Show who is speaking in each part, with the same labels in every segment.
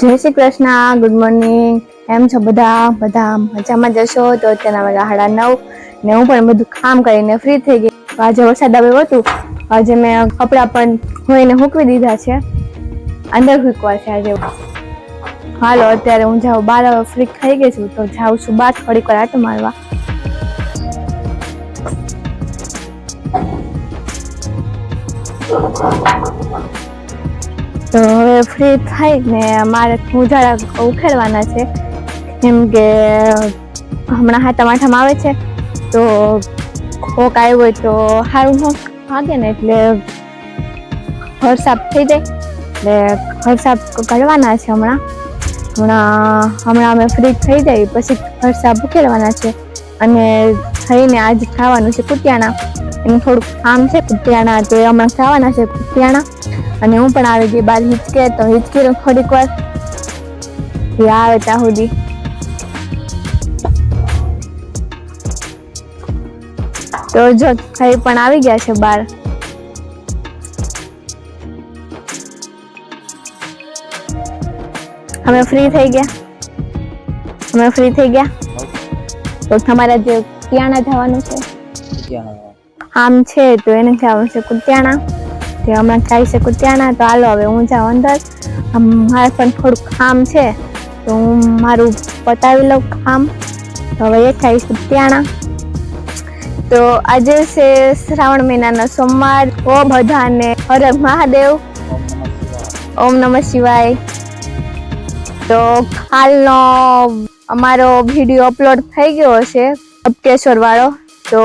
Speaker 1: જય Shri Krishna good morning એમ છો બધા? બધા મજામાં જશો તો અત્યારના વાગ્યા સાડા નવ ને હું પણ બધું કામ કરીને ફ્રી થઈ ગઈ. આજે વરસાદ આવ્યો હતું. આજે મેં કપડાં પણ ધોઈને મૂકવી દીધા છે. અંદર હૂકવા છે આજે. હાલો, અત્યારે હું જાઉં. બાર ફ્રી થઈ ગઈ છું, તો જાઉં છું બાર થોડીક વાર આટો મારવા. તો હવે ફ્રી થઈ ને મારે ઉજાળા ઉખેડવાના છે. કેમ કે હમણાં હા માઠામાં આવે છે. તો કોક આવ્યો હોય તો સારું ન ભાગે ને એટલે ઘર સાફ થઈ જાય. એટલે ઘર સાફ કરવાના છે હમણાં. હમણાં હમણાં અમે ફ્રી થઈ જાય. પછી ઘર સાફ ઉખેડવાના છે. અને થઈને આજ ખાવાનું છે કુટિયાણા. એનું થોડુંક કામ છે કુટિયાણા તો એ હમણાં ખાવાના છે કુટિયાણા અને હું પણ આવી ગઈ બાર હિચકે તો હિચકી થોડીક વાર એ આવે ત્યાં સુધી. તો જો ખાઈ પણ આવી ગયા છે બાર. અમે ફ્રી થઈ ગયા. અમે ફ્રી થઈ ગયા. તો તમારા જે કુતિયાણા જવાનું છે. આમ છે તો એને જવાનું છે કુતિયાણા. તે હમણાં થાય છે કુતિયાણા, તો હાલો હવે હું જાઉં અંદર. આમ મારે પણ થોડુંક કામ છે, તો હું મારું પતાવી લઉં કામ હવે એ થાય કુતિયાણા. તો આજે છે શ્રાવણ મહિનાનો સોમવાર. ઓ બધાને હરે મહાદેવ. ઓમ નમઃ શિવાય. તો કાલનો અમારો વીડિયો અપલોડ થઈ ગયો હશે અપકેશ્વર વાળો તો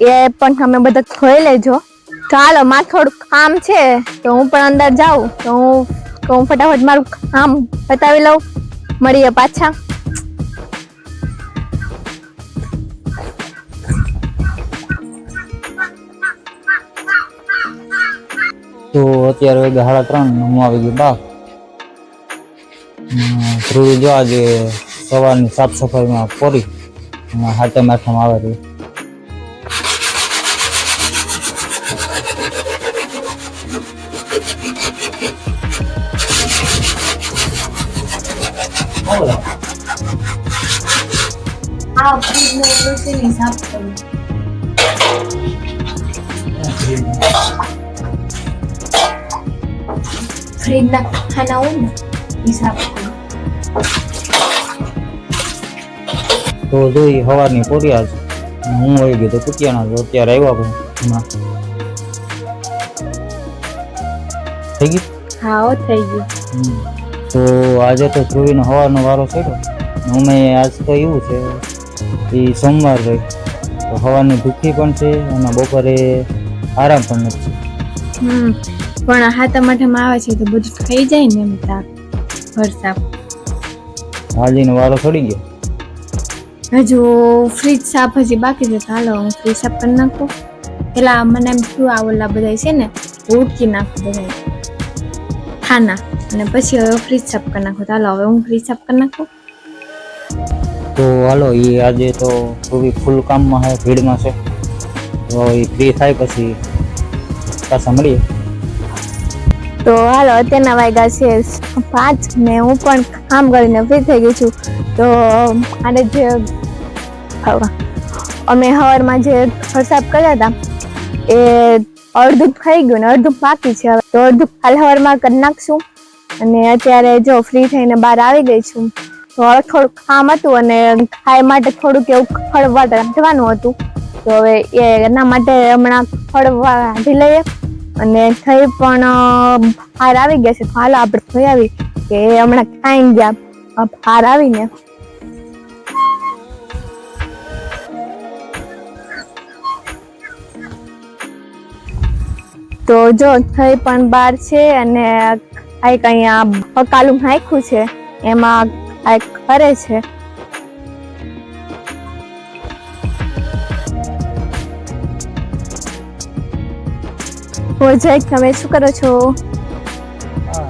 Speaker 1: એ પણ તમે બધા ખોઈ લેજો. ચાલો, મારે થોડું કામ છે તો હું પણ અંદર જાઉં. તો હું તો હું ફટાફટ મારું કામ બતાવી લઉં. મળીએ પાછા.
Speaker 2: તો અત્યારે વાગે સાડા ત્રણ હું આવી ગયો બાપ ધ્રુવી જો આજે સવારની સાફ સફાઈમાં પોરી હાથે માથામાં આવે રહી
Speaker 1: ફ્રીજના ખાના હોય ને હિસાબ
Speaker 2: તો જોઈ હવાની પોરી આજ હું આવી ગયો તો કુટિયાના તો અત્યારે આવ્યા આપણે હમણાં થઈ ગયું
Speaker 1: હા થઈ ગયું.
Speaker 2: તો આજે તો ધ્રુવીનો હવાનો વારો ચડ્યો. અમે આજ તો એવું છે એ સોમવાર રહી તો હવાની દુઃખી પણ છે અને બપોરે આરામ પણ નથી.
Speaker 1: પણ હાથા માઠામાં આવે છે તો બધું થઈ જાય ને એમ તાર વરસાદ.
Speaker 2: હાજીનો વારો ચડી ગયો.
Speaker 1: હજુ ફ્રીજ સાફ હજી બાકી છે હાલો હું ફ્રીજ સાફ કરી નાખું. પેલા મને એમ થયું આ ઓલા બધા છે ને ઉટકી નાખું બધા ખાના. અને પછી હવે ફ્રીજ સાફ કરી નાખું. તો હાલો હવે હું ફ્રીજ સાફ કરી નાખું.
Speaker 2: તો હાલો એ આજે તો ધ્રુવી ફૂલ કામમાં છે ભીડમાં છે. તો એ ફ્રી થાય પછી પાછા મળીએ.
Speaker 1: તો હાલો અત્યારના વાગ્યા છે પાંચ. ને હું પણ કામ કરીને ફ્રી થઈ ગઈ છું. તો આને જે હવે અમે હવારમાં જે વરસાદ કર્યા હતા એ અડધું થઈ ગયું ને અડધું બાકી છે હવે. તો અડધું કાલ હવારમાં કરી નાખશું. અને અત્યારે જો ફ્રી થઈને બહાર આવી ગઈ છું. તો હવે થોડુંક કામ હતું અને ખાય માટે થોડુંક એવું ખળવા રાંધવાનું હતું. તો હવે એના માટે હમણાં ખળવા રાંધી લઈએ. અને થઈ પણ બહાર આવી ગયા છે. તો હાલો આપણે થઈ આવી કે હમણાં ખાઈ ગયા. બહાર આવીને તો જો થઈ પણ બાર છે અને એક અહીંયા હકાલું નાખ્યું છે. એમાં એક કરે છે. જય તમે શું કરો છો?
Speaker 2: હા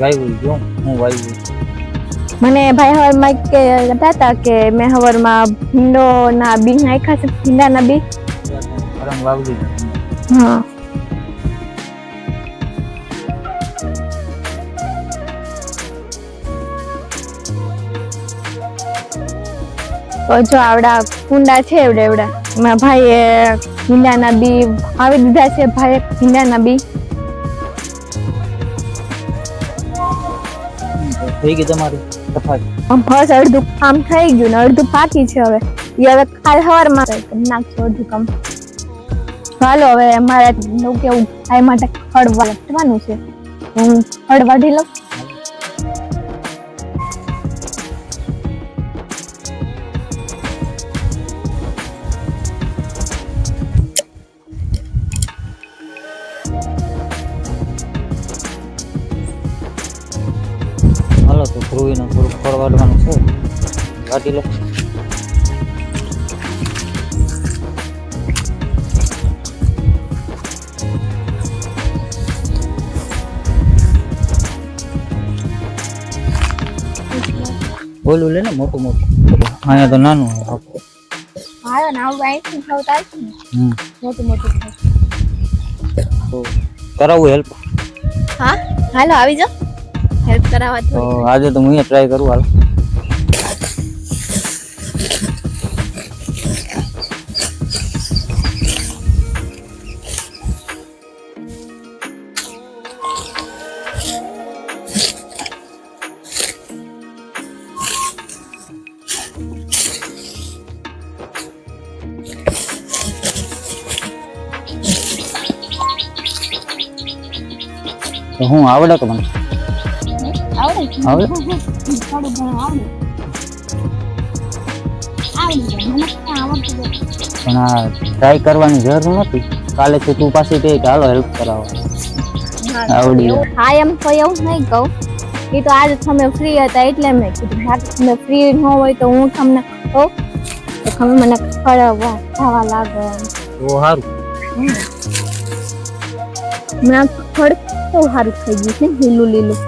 Speaker 2: વાયુ જો હું વાયુ
Speaker 1: મને ભાઈ હવારમાં કે કહેતા હતા કે મેં હવારમાં ભીંડોના બી નાખ્યા છે ભીંડાના બી. હા. જો આવડા કુંડા છે એવડે એવડા. મારા ભાઈએ ભીંડાના બી આવી દીધા છે ભાઈએ ભીંડાના બી.
Speaker 2: થઈ ગઈ તમારી
Speaker 1: આમ બસ અડધું કામ થઈ ગયું ને અડધું બાકી છે હવે. એ હવે કાલ સવારમાં નાખશું અડધું કામ. ચાલો હવે મારે કેવું ભાઈ માટે હળવા લખવાનું છે. હું વાઢી લઉં
Speaker 2: તો ધ્રુવીને થોડુંક ફળ વાળવાનું છે. વાટી લો. ઓલું લે ને મોટું મોટું. અહીંયા તો નાનું હોય આખું.
Speaker 1: હા ને આવું ખાવતા
Speaker 2: હમ.
Speaker 1: મોટું મોટું ખાવ.
Speaker 2: તો કરાવવું હેલ્પ?
Speaker 1: હા હાલો આવી જાઓ. હેલ્પ કરાવવા
Speaker 2: તો
Speaker 1: તો
Speaker 2: આજે તો હું ટ્રાય કરું હાલ. તો હું આવડે કે મને?
Speaker 1: થોડું નથી.
Speaker 2: પણ આ ટ્રાય કરવાની જરૂર નથી. કાલે તો તું પાસે તે ચાલો હેલ્પ કરાવો. આવડી
Speaker 1: હા એમ તો એવું નહીં કહું. એ તો આજે તમે ફ્રી હતા એટલે મેં કીધું બાકી તમે ફ્રી ન હોય તો હું તમને કહું તો તમે મને ખળવા ખાવા લાગો.
Speaker 2: તો સારું
Speaker 1: મેં બહુ સારું થઈ ગયું છે લીલું લીલું.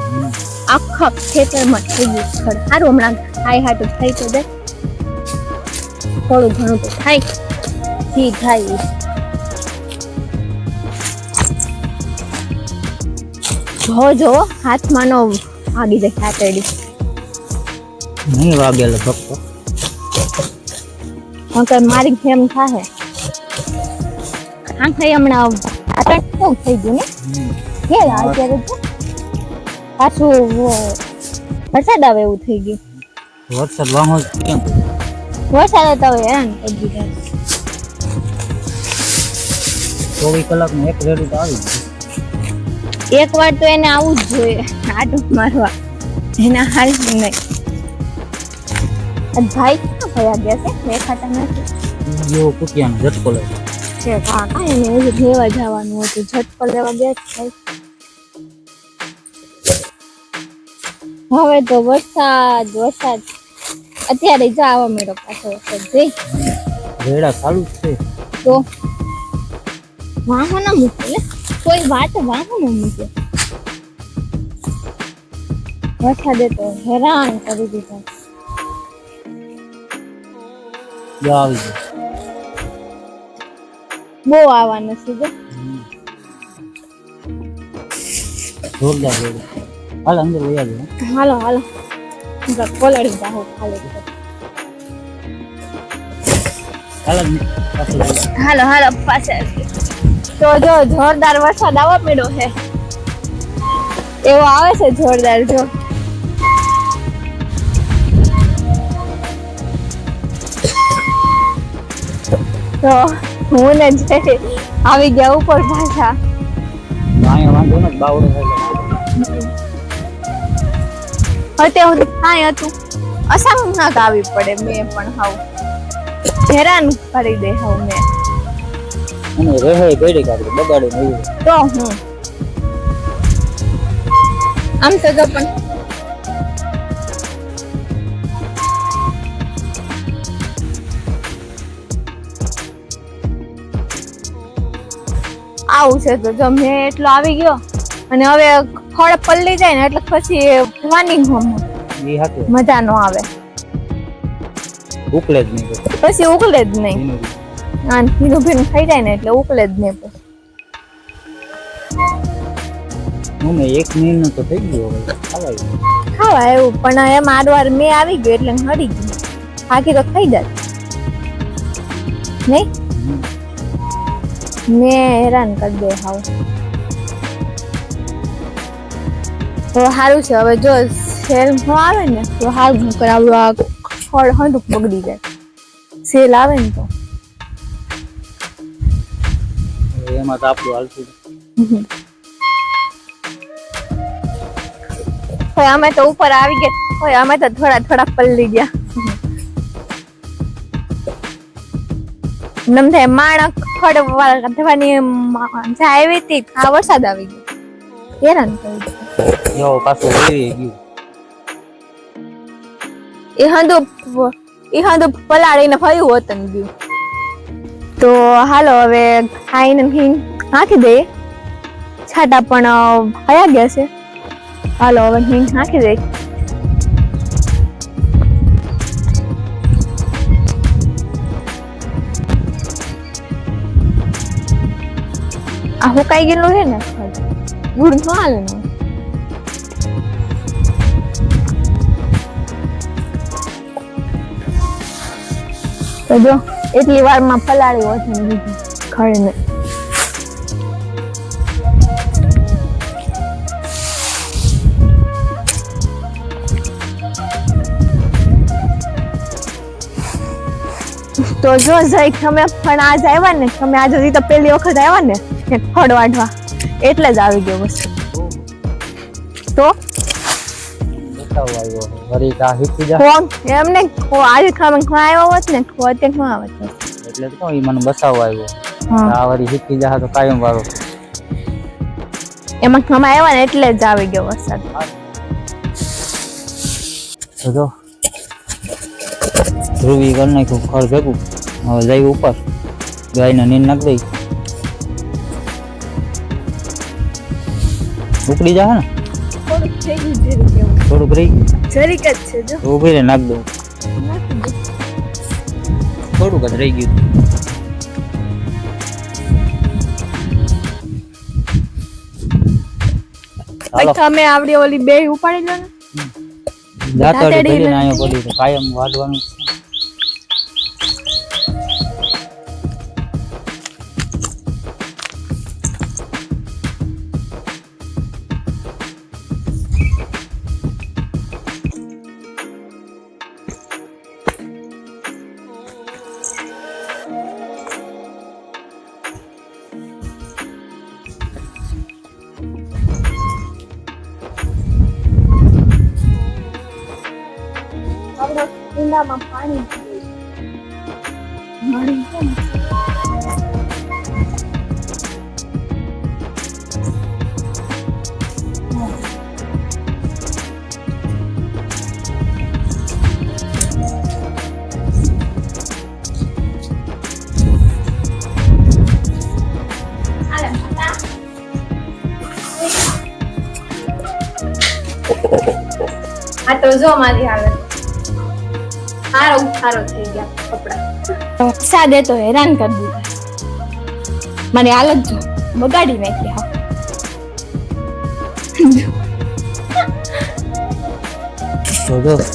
Speaker 1: આખા ખેતરમાં થઈ ગયું છે સારું હમણાં ખાઈ હાટું થઈ તો દે થોડું ઘણું તો થાય. જી થાય જો જો હાથમાં નો આગી જાય હાથેડી
Speaker 2: નહીં વાગેલો ફક્ત
Speaker 1: નકર મારી જેમ થાહે. આંખે હમણાં આટણ કેવું થઈ ગયું ને? કે અત્યારે તો પાછું વરસાદ આવે એવું થઈ ગયું.
Speaker 2: વરસાદ વાહો કેમ?
Speaker 1: વરસાદ તો હેરાન કરી દીધા
Speaker 2: ચોવીસ કલાકમાં એક રેડું તો આવી ગયું
Speaker 1: એક વાર તો એને આવવું જ જોઈએ આટો મારવા. એના હાલ નહીં. ભાઈ ક્યાં ભયા ગયા છે? દેખાતા નથી.
Speaker 2: જેવો કુટિયાનો ઝટકો લે
Speaker 1: છે કાકા એને એવું લેવા જવાનું હતું. ઝટકો લેવા ગયા છે. હવે તો વરસાદ વરસાદ. અત્યારે જ આવવા મેળો પાછો વરસાદ. જઈ.
Speaker 2: રેડા ચાલુ છે.
Speaker 1: તો વાહો ના મૂકે કોઈ વાત વાહો ના મૂકે. વરસાદે તો હેરાન કરી દીધા. બહુ આવવાનું છે
Speaker 2: જોરદાર જોરદાર હાલ અંદર વયા જાય
Speaker 1: હાલો હાલો કોલડી જાઉં ખાલી
Speaker 2: હાલ.
Speaker 1: હાલો પાછળ તો જો જોરદાર વરસાદ આવવા પડ્યો છે એવો આવે છે જોરદાર જો તો હું ને જય આવી ગયા ઉપર પાછા
Speaker 2: વાંધો નથી બાવડો
Speaker 1: અત્યારે હું કાંઈ હતું. અસામ ના ગાવી પડે મેં પણ હાવ. હેરાન કરી દે હાવ મેં.
Speaker 2: અને રહે ગળી કાઢી બગાડે નહીં
Speaker 1: તો હું. આમ તો જો પણ. આવું છે તો જો મેં એટલો આવી ગયો. અને હવે ફળ પલળી જાય ને એટલે પછી વાની
Speaker 2: એ હાથે
Speaker 1: મજા નો આવે.
Speaker 2: ઉકલે જ નહીં પછી.
Speaker 1: ઉકલે જ નહીં. આ ભીનું. ભીનું ખાઈ જાય ને એટલે ઉકલે જ નહીં પછી.
Speaker 2: હું એક મહિનો તો થઈ ગયો ખાવાય.
Speaker 1: ખાવા એવું પણ એમ આડવાર મેં આવી ગયો એટલે હળી ગયું. બાકી તો થઈ જાય. નહીં? મેં હેરાન કરી દે હાવ. તો સારું છે. હવે જો સેલ નો આવે ને તો સારું કરાવું આ છોડ હંડુક બગડી જાય. સેલ આવે ને તો.
Speaker 2: એમાં તો આપણું હાલતું
Speaker 1: હોય અમે તો ઉપર આવી ગયા. હોય અમે તો થોડા થોડા પલળી ગયા. નમ થાય માણક ફળવા થવાની મજા આવી હતી. આ વરસાદ આવી ગયો. હેરાન કરી દીધું.
Speaker 2: જો પાછું ગયું.
Speaker 1: એ હંધુ એ હંધુ પલાળીને ફર્યું હોતન ગયું. તો હાલો હવે ખાઈને હિંગ હાંકી દઈએ. છાટા પણ હયા ગયા છે. હાલો હવે હિંગ હાંકી દઈએ. આ હુકાઈ ગયેલું છે ને? ને તો જો, એટલી વારમાં પલાળી હોય છે ખડીને તો જો જઈ તમે પણ આજ આવ્યા ને તમે આજ તો પહેલી વખત આવ્યા ને ફળ વાઢવા. એટલે જ આવી ગયો બસ તો?
Speaker 2: બતાવવા આવ્યો વળી કા હીકી જા
Speaker 1: કોણ એમને આજે ખાવા ખાવા આવ્યો હોત ને કો અત્યારે ન આવત
Speaker 2: એટલે તો ઈ મને બસાવવા આવ્યો. આ વળી હીકી જા તો કાયમ વાળો.
Speaker 1: એમાં ખાવા આવ્યા ને એટલે જ આવી ગયો વરસાદ.
Speaker 2: તો જો. ધ્રુવી કરી નાખ્યું ખર ભેગું. હવે જઈ ઉપર. ગાયને નીંદ નાખ દઈ. ઉપડી જા ને?
Speaker 1: થોડુંક
Speaker 2: રહી
Speaker 1: જરીક જ છે જો.
Speaker 2: ઊભી રે નાખ દઉં. થોડુંક જ રહી ગયું.
Speaker 1: તમે આવડી ઓલી બે ઉપાડી લો ને.
Speaker 2: દાંતડી ભરીને અહીંયા પડી કાયમ વાઢવાનું.
Speaker 1: તો જો મારી હાલત. સારો સારો થઈ ગયા કપડા. સાદે તો હેરાન કરી દીધા. મને હાલત જો બગાડી નાખી હા.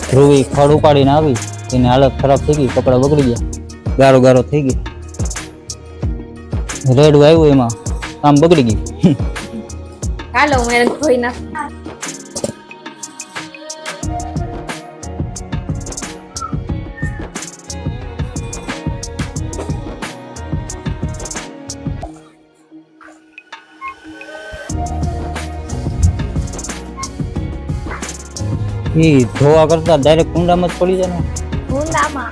Speaker 2: ધ્રુવી ખડ ઉપાડીને આવી એની હાલત ખરાબ થઈ ગઈ કપડા બગડી ગયા. ગારો ગારો થઈ ગઈ રેડું આવ્યું એમાં કામ બગડી ગયું.
Speaker 1: હાલો મેં ધોઈ નાખ.
Speaker 2: એ ધોવા કરતા ડાયરેક્ટ કુંડામાં જ પડી જાય ને.
Speaker 1: કુંડામાં?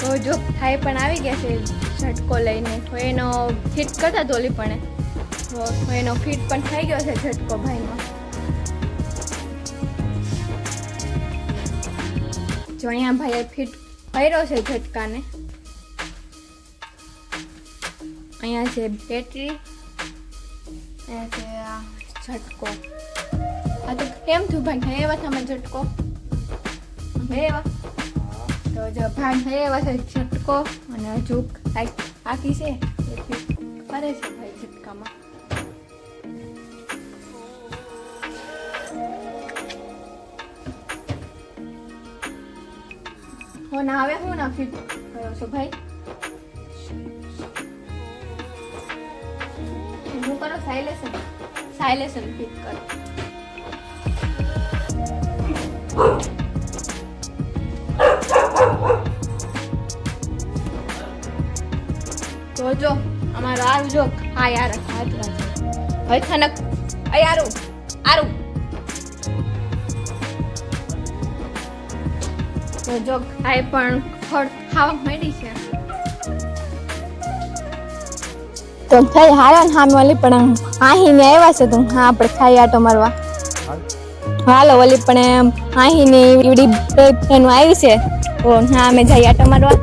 Speaker 1: તો જો થાય પણ આવી ગયા છે ઝટકો લઈને. તો એનો ફિટ કરતા તો પણ. તો એનો ફિટ પણ થઈ ગયો છે ઝટકો ભાઈનો. જો અહીંયા ભાઈએ ફિટ કર્યો છે ઝટકાને. અહીંયા છે બેટરી અહીંયા છે ઝટકો. આ તો કેમ થયું ભાઈ? થઈ એવા તમે ઝટકો. હે એવા. તો જો ભાન થઈ એવા છે ઝટકો અને હજુ બાકી છે. કરે છે ભાઈ ઝટકામાં. ફોન આવે હું ના ફિટ કર્યો છો ભાઈ? હું કરો સાયલેશન. સાયલેશન ફિટ કરો. અમારો આરું જો અય આરું આરું તો જો, આ પણ ખાવા માંડી છે. તો થઈ ને હામે ઓલી પણ આહીને આવ્યા છે તો હા, આપણે ખાઈ આટો મારવા. હાલો, ઓલી પણ આહીને ઈવડી એનું આવી છે. તો હા, અમે જઈએ આટો મારવા.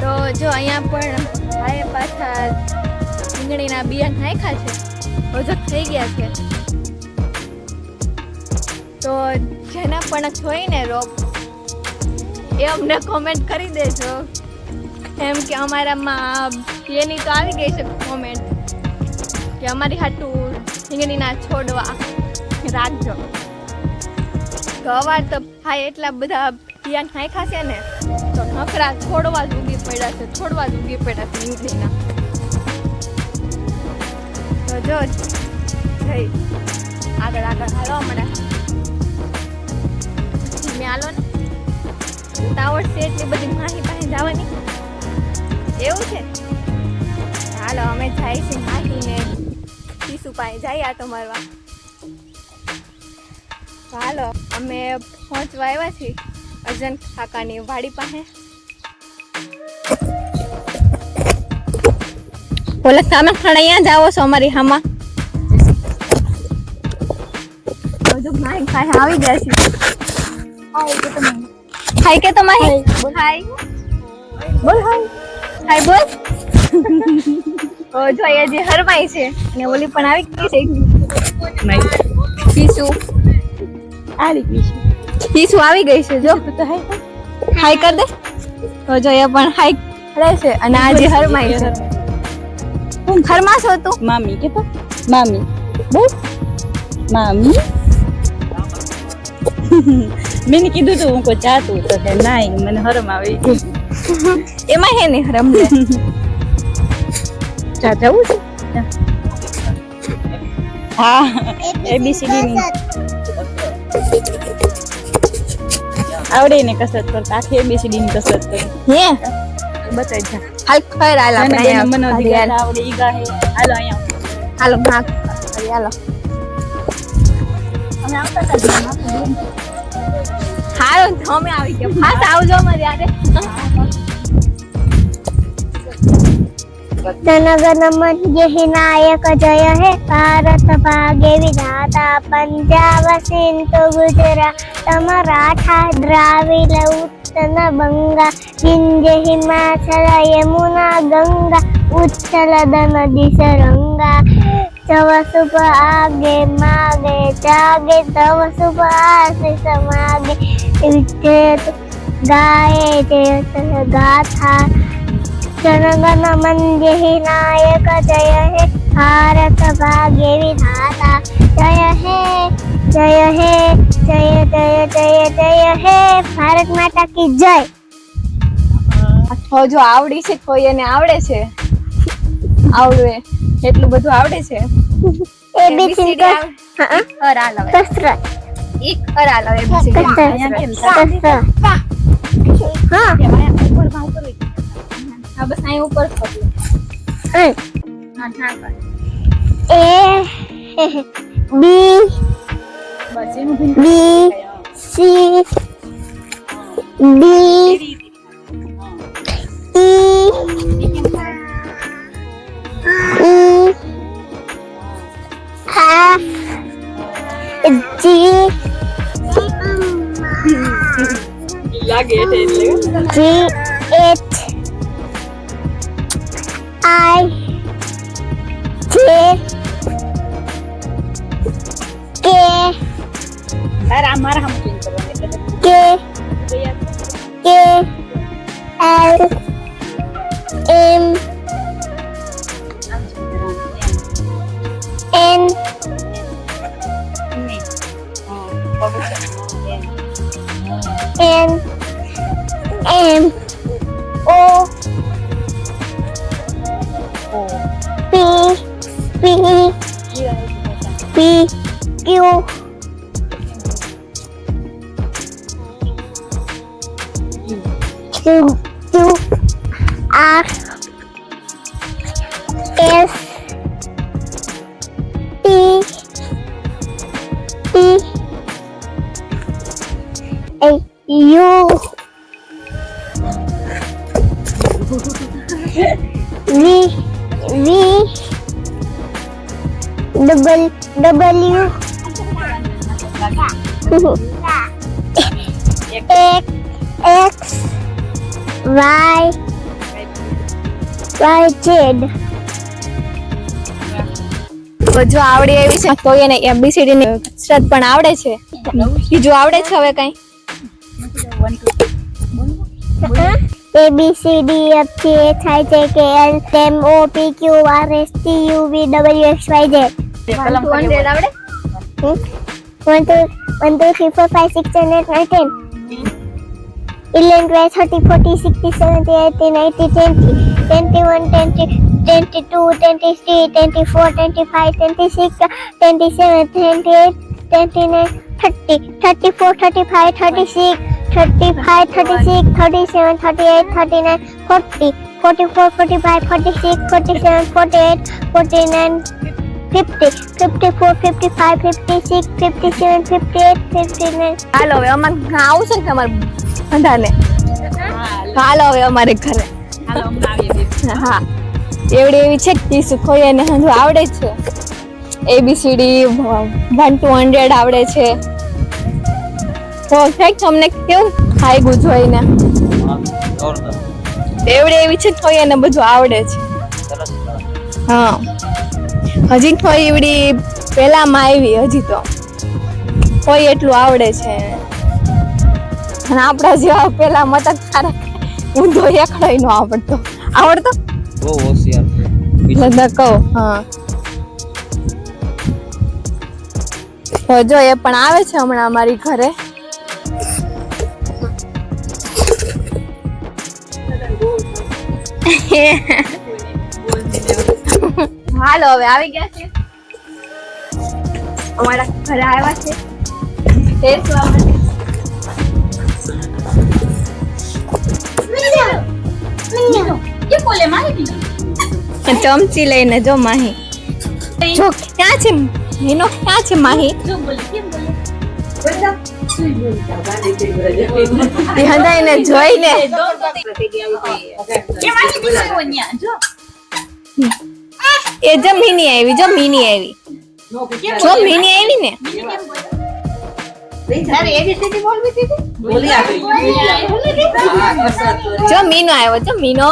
Speaker 1: તો જો, અહીંયા પણ ભાઈ પાછા રીંગણીના બિયા નાખ્યા છે. હજુ થઈ ગયા છે. તો જેને પણ જોઈને રોપ, એ અમને કોમેન્ટ કરી દેજો. એમ કે અમારામાં એની તો આવી ગઈ છે કોમેન્ટ કે અમારી હાટું રીંગણીના છોડવા રાખજો. તો અવાર તો ભાઈ એટલા બધા પિયાન નાખ્યા છે ને, તો નકરા છોડવા જ ઉગી પડ્યા છે, છોડવા જ ઉગી પડ્યા છે યુગીના તો જો જઈ આગળ આગળ, હાલો હમણાં. મેં હાલો ને. ઉતાવળ છે એટલી બધી માહી પાસે જવાની. એવું છે? હાલો, અમે જાય છે માહીને શીશુ પાસે જઈએ આટો મારવા. હાલો અમે પહોંચવા આવ્યા છીએ અર્જન કાકાની વાડી પાસે. બોલે તમે પણ અહીંયા જાઓ છો અમારી હામાં. હજુ ભાઈ ભાઈ આવી ગયા છે. હાય કે તો માહી હાય બોલ. હાય. હાય. બોલ. જો અહીંયા જે હરમાઈ છે અને ઓલી પણ આવી ગઈ છે. પીસુ.
Speaker 3: આવી ગઈ છે.
Speaker 1: આવી ગઈ છે જો.
Speaker 3: તો હાઈ
Speaker 1: હાઈ કર દે. તો જો એ પણ હાઈ રહેશે છે અને આજે હરમાઈ છે. હું હરમા છો તું?
Speaker 3: મામી કે તો? મામી. બોલ મામી? મેં કીધું તું હું કોઈ ચાતું તો કે નાઈ મને હરમ આવી
Speaker 1: એમાં હે ને હરમ લે
Speaker 3: ચા જવું છે. હા. એબીસીડી ની. આવડે ને કસરત કરતા. આખી એબીસીડી ની કસરત કરી
Speaker 1: હે?
Speaker 3: બતાવી જા
Speaker 1: હાલ ખર હાલ આપણે
Speaker 3: મને મનો આવડે ઈ ગાહે હાલો અહીંયા.
Speaker 1: હાલો ભાગ અરે હાલો.
Speaker 3: અમે આવતા હતા
Speaker 1: હાલો અમે આવી ગયા. ફાસ આવજો મારી યારે.
Speaker 4: जनगणमन यहि नायक जय हे भारत भाग्य विधाता पंजाब सिंध गुजरात मराठा द्राविड उत्तन बंगा विंध्य हिमाचल यमुना गंगा उच्चल नदी सरंगा तव सुख आगे मागे जागे तव सुख आशीष मागे विद्युत गाये जय गाथा జనగణ మంది నాయక జయ హే భారత భాగ్య విధాత జయ హే జయ హే జయ జయ జయ જય હે ભારત માતા કી
Speaker 1: જય જો આવડી છે કોઈ એને આવડે છે? આવડે. એટલું બધું આવડે છે?
Speaker 4: એ બી સિંગર હા
Speaker 1: અર આલવ
Speaker 4: કસર
Speaker 1: એક અર આલવ એ
Speaker 4: બી સિંગર હા.
Speaker 1: હા બસ અહીં ઉપર પકડો.
Speaker 4: એ
Speaker 1: હા બી કર.
Speaker 4: બી
Speaker 3: બસ એનું
Speaker 4: C D E E F G
Speaker 3: લાગે એટલે
Speaker 4: G H I J K
Speaker 3: તારે આ મારા હામું ચેન્જ કરવાનું એટલે
Speaker 4: K
Speaker 3: તૈયાર
Speaker 4: K L M N N M P P Q Q Q R S T T A U V double W X X Y Y Z.
Speaker 1: તો જો આવડે એવી છે તો એને એબીસીડી ની કસરત પણ આવડે છે. બીજું આવડે છે હવે કઈ?
Speaker 4: A B C D F G એ થાય છે કે L M O P Q R S T U V W X Y X
Speaker 3: One,
Speaker 1: two, one, zero.
Speaker 4: Hmm? One, two, one, two, three, four, five, six, seven, eight, nine, ten. Hmm. Eleven, twelve, thirty, forty, sixty, seventy, eighty, ninety, twenty, twenty-one, twenty, twenty-two, twenty-three, twenty-four, twenty-five, twenty-six, twenty-seven, eight twenty-nine, thirty, thirty-four, thirty-five, thirty-six, thirty-five, thirty-six, thirty-seven, thirty-eight, thirty-nine, forty, forty-four, forty-five, forty-six, forty-seven, forty-eight, forty-nine. Fifty, fifty-four, fifty-five, fifty-six, fifty-seven, fifty-eight, fifty-nine.
Speaker 1: હાલો હવે અમારે ઘણા આવશે ને તમારે બધાને? હાલો હવે અમારે ઘરે. હા. એવડી એવી છે કે સુખોઈ અને હંધુ આવડે છે. એબીસીડી વન ટુ હંડ્રેડ આવડે છે. તો કંઈક તમને કેવું ખાઈ જોઈને એવડી એવી છે કોઈ એને બધું આવડે છે હા. હજી થોડી એવડી પહેલામાં આવી હજી તો. કોઈ એટલું આવડે છે. અને આપણા જેવા પેલા મતક તારે ઊંધો એકડો નો આવડતો. આવડતો?
Speaker 2: બહુ હોશિયાર છે.
Speaker 1: લગભગ કહું હા. તો જો એ પણ આવે છે હમણાં અમારી ઘરે. હાલો હવે આવી ગયા છે. અમારા ઘરે આવ્યા છે. માટે.
Speaker 3: મારી
Speaker 1: ચમચી લઈને જો માહી. જો ક્યાં છે મીનો? ક્યાં છે માહી?
Speaker 3: જો બોલે કેમ બોલે?
Speaker 1: એ હંધાઈને જોઈને. એ જો મીની આવી જો મીની આવી જો મીની આવી ને? જો મીનો આવ્યો જો મીનો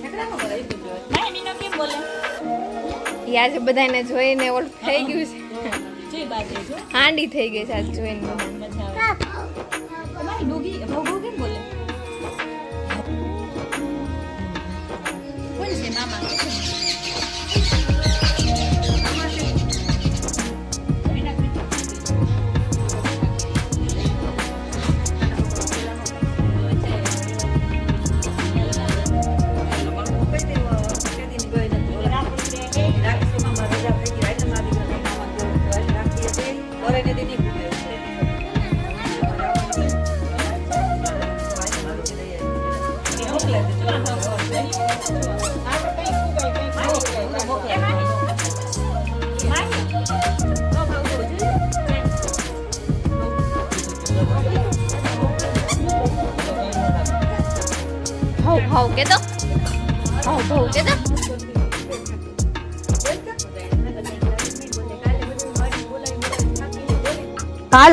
Speaker 3: માહી મીનો કેમ બોલે?
Speaker 1: ઈ આજે બધાને જોઈને ઓલ થઈ ગયું છે. હાંડી થઈ ગઈ છે આજ જોઈને બધાને.
Speaker 3: મજા આવે. તમારી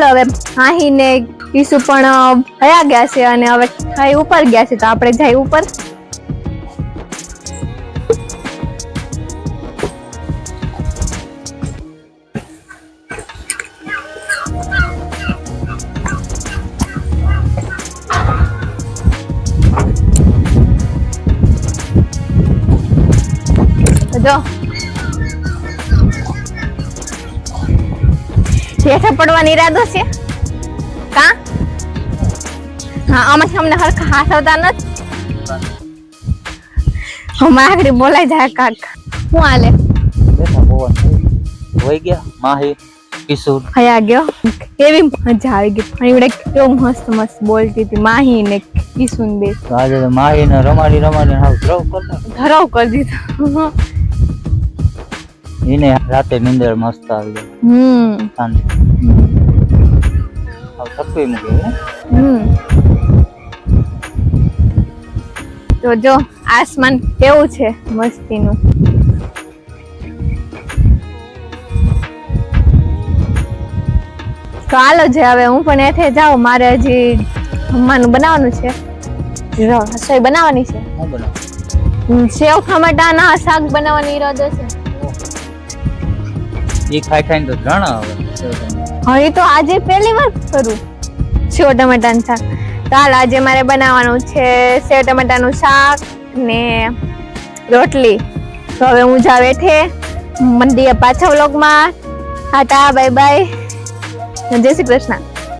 Speaker 1: હાલો હવે હાહીને ઈસુ પણ હયા ગયા છે અને હવે ખાઈ ઉપર ગયા છે તો આપણે જઈ ઉપર. પડવાનો ઈરાદો છે? કા? હા આમાં અમને હરખા હાથ આવતા નથી. હમણાં આગળ બોલાઈ જાય કાક. શું હાલે.
Speaker 2: વહી ગયા માહી કિશોર.
Speaker 1: હયા ગયો? કેવી મજા આવી ગઈ. પણ એવડે કેવો મસ્ત મસ્ત બોલતી હતી માહી ને કિશુન બે.
Speaker 2: આજે માહી ને રમાડી રમાડી હાવ ધરવ કરતા
Speaker 1: ધરાવ કરી દીધો.
Speaker 2: એને રાતે નીંદર મસ્ત આવી ગઈ
Speaker 1: હમ.
Speaker 2: શાંતિ.
Speaker 1: હમ. તો જો આસમાન કેવું છે? મસ્તીનું. તો હાલો જે હવે હું પણ એથે જાઉં મારે હજી જમવાનું બનાવવાનું છે. રસોઈ બનાવવાની છે.
Speaker 2: સેવ બનાવ
Speaker 1: ના શાક બનાવવાની ઈરાદો છે.
Speaker 2: એ ખાઈ ખાઈને તો ઘણા આવે.
Speaker 1: હા, એ તો આજે પહેલી વાર કરું. સેવ ટમાટાનું શાક. હાલ આજે મારે બનાવવાનું છે સેવ ટમાટાનું શાક ને રોટલી. તો હવે હું જા એઠે મંદિરે પાછા વ્લોગમાં. ટાટા બાય બાય જય શ્રી કૃષ્ણ.